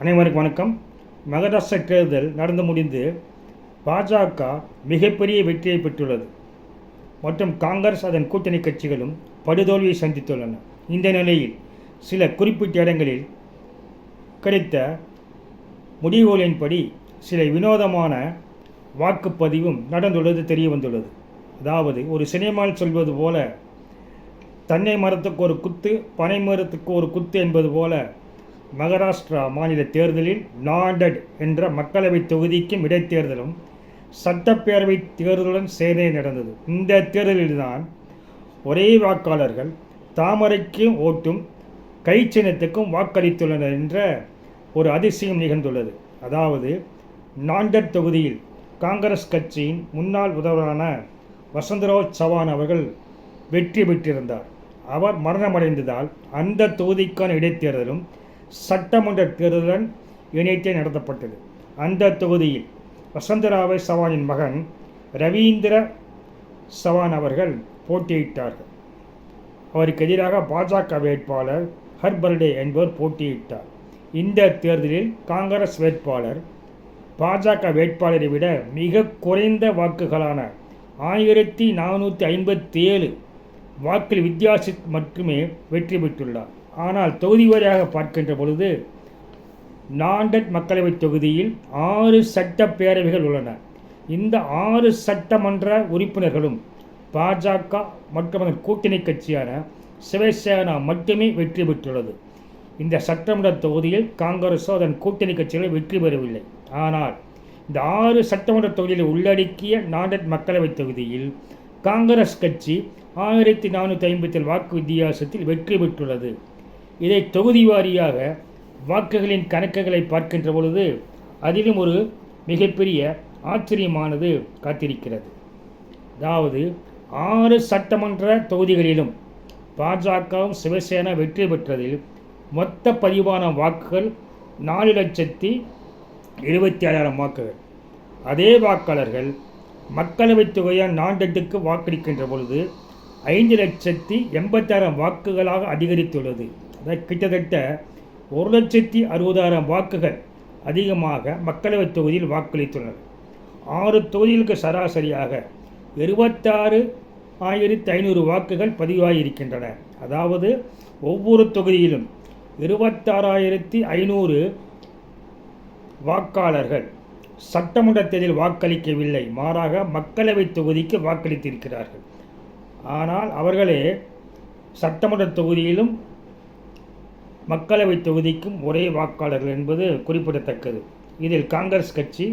அனைவருக்கும் வணக்கம். மகாராஷ்டிர தேர்தல் நடந்து முடிந்து பாஜக மிகப்பெரிய வெற்றியை பெற்றுள்ளது. மற்றும் காங்கிரஸ் அதன் கூட்டணி கட்சிகளும் படுதோல்வியை சந்தித்துள்ளன. இந்த நிலையில் சில குறிப்பிட்ட இடங்களில் கிடைத்த முடிவுகளின்படி சில வினோதமான வாக்குப்பதிவும் நடந்துள்ளது தெரிய வந்துள்ளது அதாவது ஒரு சினிமாவில் சொல்வது போல தன்னை மரத்துக்கு ஒரு குத்து பனை மரத்துக்கு ஒரு குத்து என்பது போல மகாராஷ்டிரா மாநில தேர்தலில் நாடட் என்ற மக்களவைத் தொகுதிக்கும் இடைத்தேர்தலும் சட்டப்பேரவை தேர்தலுடன் சேர்ந்தே நடந்தது. இந்த தேர்தலில்தான் ஒரே வாக்காளர்கள் தாமரைக்கும் ஓட்டும் கை சின்னத்துக்கும் வாக்களித்துள்ளனர் என்ற ஒரு அதிசயம் நிகழ்ந்துள்ளது. அதாவது நாண்டட் தொகுதியில் காங்கிரஸ் கட்சியின் முன்னாள் முதல்வரான வசந்தராவ் சவான் அவர்கள் வெற்றி பெற்றிருந்தார். அவர் மரணமடைந்ததால் அந்த தொகுதிக்கான இடைத்தேர்தலும் சட்டமன்ற தேர்தலுடன் இணைத்தே நடத்தப்பட்டது. அந்த தொகுதியில் வசந்தராவை சவானின் மகன் ரவீந்திர சவான் அவர்கள் போட்டியிட்டார்கள். அவருக்கு எதிராக பாஜக வேட்பாளர் ஹர்பர்டே என்பவர் போட்டியிட்டார். இந்த தேர்தலில் காங்கிரஸ் வேட்பாளர் பாஜக வேட்பாளரை விட மிக குறைந்த வாக்குகளான ஆயிரத்தி நானூற்றி ஐம்பத்தி ஏழு வாக்கில் வித்தியாச மட்டுமே வெற்றி பெற்றுள்ளார். ஆனால் தொகுதி வாரியாக பார்க்கின்ற பொழுது நாண்டட் மக்களவைத் தொகுதியில் ஆறு சட்டப்பேரவைகள் உள்ளன. இந்த ஆறு சட்டமன்ற உறுப்பினர்களும் பாஜக மற்றும் அதன் கூட்டணி கட்சியான சிவசேனா மட்டுமே வெற்றி பெற்றுள்ளது. இந்த சட்டமன்ற தொகுதியில் காங்கிரஸோ அதன் கூட்டணி கட்சிகள் வெற்றி பெறவில்லை. ஆனால் இந்த ஆறு சட்டமன்ற தொகுதியில் உள்ளடக்கிய நாண்டட் மக்களவைத் தொகுதியில் காங்கிரஸ் கட்சி ஆயிரத்தி நானூற்றி ஐம்பத்தி வாக்கு வித்தியாசத்தில் வெற்றி பெற்றுள்ளது. இதை தொகுதி வாரியாக வாக்குகளின் கணக்குகளை பார்க்கின்ற பொழுது அதிலும் ஒரு மிகப்பெரிய ஆச்சரியமானது காத்திருக்கிறது. அதாவது ஆறு சட்டமன்ற தொகுதிகளிலும் பாஜகவும் சிவசேனா வெற்றி பெற்றதில் மொத்த பதிவான வாக்குகள் நாலு லட்சத்தி இருபத்தி ஏழாயிரம் வாக்குகள். அதே வாக்காளர்கள் மக்களவைத் தொகையான நாண்டெட்டுக்கு வாக்களிக்கின்ற பொழுது ஐந்து லட்சத்தி எண்பத்தாயிரம் வாக்குகளாக அதிகரித்துள்ளது. கிட்டத்தட்ட ஒரு லட்சத்தி அறுபதாயிரம் வாக்குகள் அதிகமாக மக்களவைத் தொகுதியில் வாக்களித்துள்ளனர். ஆறு தொகுதிகளுக்கு சராசரியாக இருபத்தாறு ஆயிரத்தி ஐநூறு வாக்குகள் பதிவாகியிருக்கின்றன அதாவது ஒவ்வொரு தொகுதியிலும் இருபத்தாறாயிரத்தி ஐநூறு வாக்காளர்கள் சட்டமன்ற தேர்தலில் வாக்களிக்கவில்லை. மாறாக மக்களவைத் தொகுதிக்கு வாக்களித்திருக்கிறார்கள். ஆனால் அவர்களே சட்டமன்ற தொகுதியிலும் மக்களவைத் தொகுதிக்கும் ஒரே வாக்காளர்கள் என்பது குறிப்பிடத்தக்கது. இதில் காங்கிரஸ் கட்சி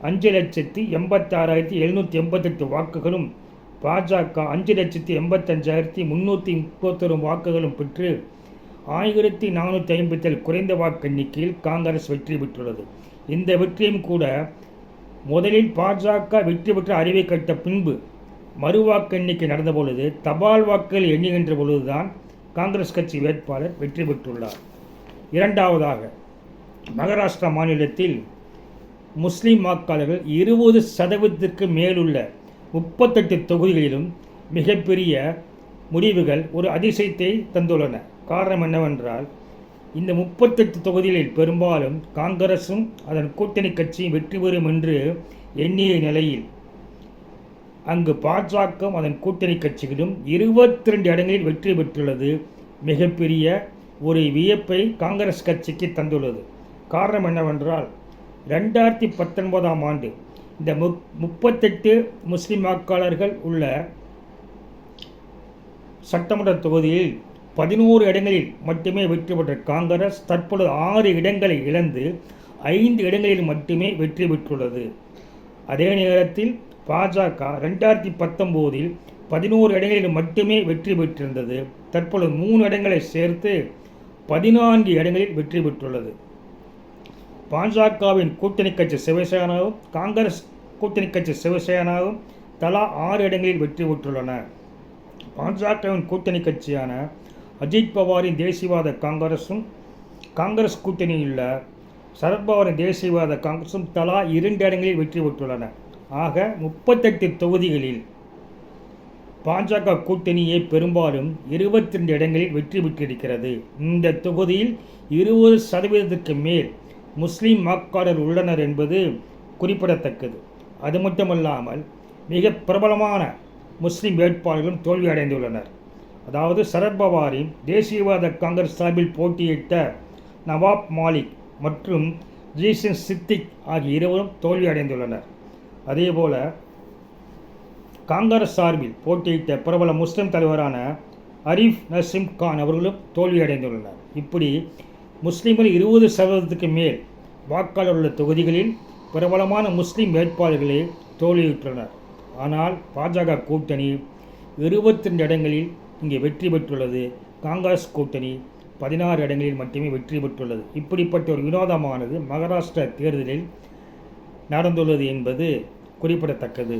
அஞ்சு லட்சத்தி எண்பத்தாறாயிரத்தி எழுநூற்றி எண்பத்தெட்டு வாக்குகளும் பாஜக அஞ்சு லட்சத்தி எண்பத்தஞ்சாயிரத்தி முந்நூற்றி முப்பத்தொரு வாக்குகளும் பெற்று ஆயிரத்தி நானூற்றி ஐம்பத்தில் குறைந்த வாக்கு எண்ணிக்கையில் காங்கிரஸ் வெற்றி பெற்றுள்ளது. இந்த வெற்றியும் கூட முதலில் பாஜக வெற்றி பெற்ற அறிவை கட்ட பின்பு மறுவாக்கு எண்ணிக்கை நடந்த பொழுது தபால் வாக்குகள் எண்ணுகின்ற பொழுதுதான் காங்கிரஸ் கட்சி வேட்பாளர் வெற்றி பெற்றுள்ளார். இரண்டாவதாக மகாராஷ்டிரா மாநிலத்தில் முஸ்லீம் வாக்காளர்கள் இருபது சதவீதத்திற்கு மேலுள்ள முப்பத்தெட்டு தொகுதிகளிலும் மிகப்பெரிய முடிவுகள் ஒரு அதிசயத்தை தந்துள்ளன. காரணம் என்னவென்றால் இந்த முப்பத்தெட்டு தொகுதிகளில் பெரும்பாலும் காங்கிரஸும் அதன் கூட்டணி கட்சியும் வெற்றி பெறும் என்று எண்ணிய நிலையில் அங்கு பாஜகவும் அதன் கூட்டணி கட்சிகளும் இருபத்தி ரெண்டு இடங்களில் வெற்றி பெற்றுள்ளது. மிகப்பெரிய ஒரு வியப்பை காங்கிரஸ் கட்சிக்கு தந்துள்ளது. காரணம் என்னவென்றால் ரெண்டாயிரத்தி பத்தொன்பதாம் ஆண்டு இந்த மு முப்பத்தெட்டு முஸ்லீம் வாக்காளர்கள் உள்ள சட்டமன்ற தொகுதியில் பதினோரு இடங்களில் மட்டுமே வெற்றி பெற்ற காங்கிரஸ் தற்பொழுது ஆறு இடங்களை இழந்து ஐந்து இடங்களில் மட்டுமே வெற்றி பெற்றுள்ளது. அதே நேரத்தில் பாஜக ரெண்டாயிரத்தி பத்தொம்போதில் பதினோரு இடங்களில் மட்டுமே வெற்றி பெற்றிருந்தது. தற்பொழுது மூணு இடங்களை சேர்த்து பதினான்கு இடங்களில் வெற்றி பெற்றுள்ளது. பாஜகவின் கூட்டணி கட்சி சிவசேனாவும் காங்கிரஸ் கூட்டணி கட்சி சிவசேனாவும் தலா ஆறு இடங்களில் வெற்றி பெற்றுள்ளன. பாஜகவின் கூட்டணி கட்சியான அஜித் பவாரின் தேசியவாத காங்கிரஸும் காங்கிரஸ் கூட்டணியில் உள்ள சரத்பவாரின் தேசியவாத காங்கிரஸும் தலா இரண்டு இடங்களில் வெற்றி பெற்றுள்ளன. ஆக முப்பத்தெட்டு தொகுதிகளில் பாஜக கூட்டணியே பெரும்பாலும் இருபத்தி ரெண்டு இடங்களில் வெற்றி பெற்றிருக்கிறது. இந்த தொகுதியில் இருபது சதவீதத்துக்கு மேல் முஸ்லீம் வாக்காளர் உள்ளனர் என்பது குறிப்பிடத்தக்கது. அது மட்டுமல்லாமல் மிக பிரபலமான முஸ்லீம் வேட்பாளர்களும் தோல்வி அடைந்துள்ளனர். அதாவது சரத்பவாரின் தேசியவாத காங்கிரஸ் சார்பில் போட்டியிட்ட நவாப் மாலிக் மற்றும் ஜீசன் சித்திக் ஆகிய இருவரும் தோல்வி அடைந்துள்ளனர். அதேபோல காங்கிரஸ் சார்பில் போட்டியிட்ட பிரபல முஸ்லிம் தலைவரான அரீஃப் நசீம் கான் அவர்களும் தோல்வியடைந்துள்ளனர். இப்படி முஸ்லீம்கள் இருபது சதவீதத்துக்கு மேல் வாக்காளர் உள்ள தொகுதிகளில் பிரபலமான முஸ்லீம் வேட்பாளர்களே தோல்வியுற்றனர். ஆனால் பாஜக கூட்டணி இருபத்தி ரெண்டு இடங்களில் இங்கே வெற்றி பெற்றுள்ளது. காங்கிரஸ் கூட்டணி பதினாறு இடங்களில் மட்டுமே வெற்றி பெற்றுள்ளது. இப்படிப்பட்ட ஒரு வினோதமானது மகாராஷ்டிரா தேர்தலில் நடந்துள்ளது என்பது குறிப்பிடத்தக்கது.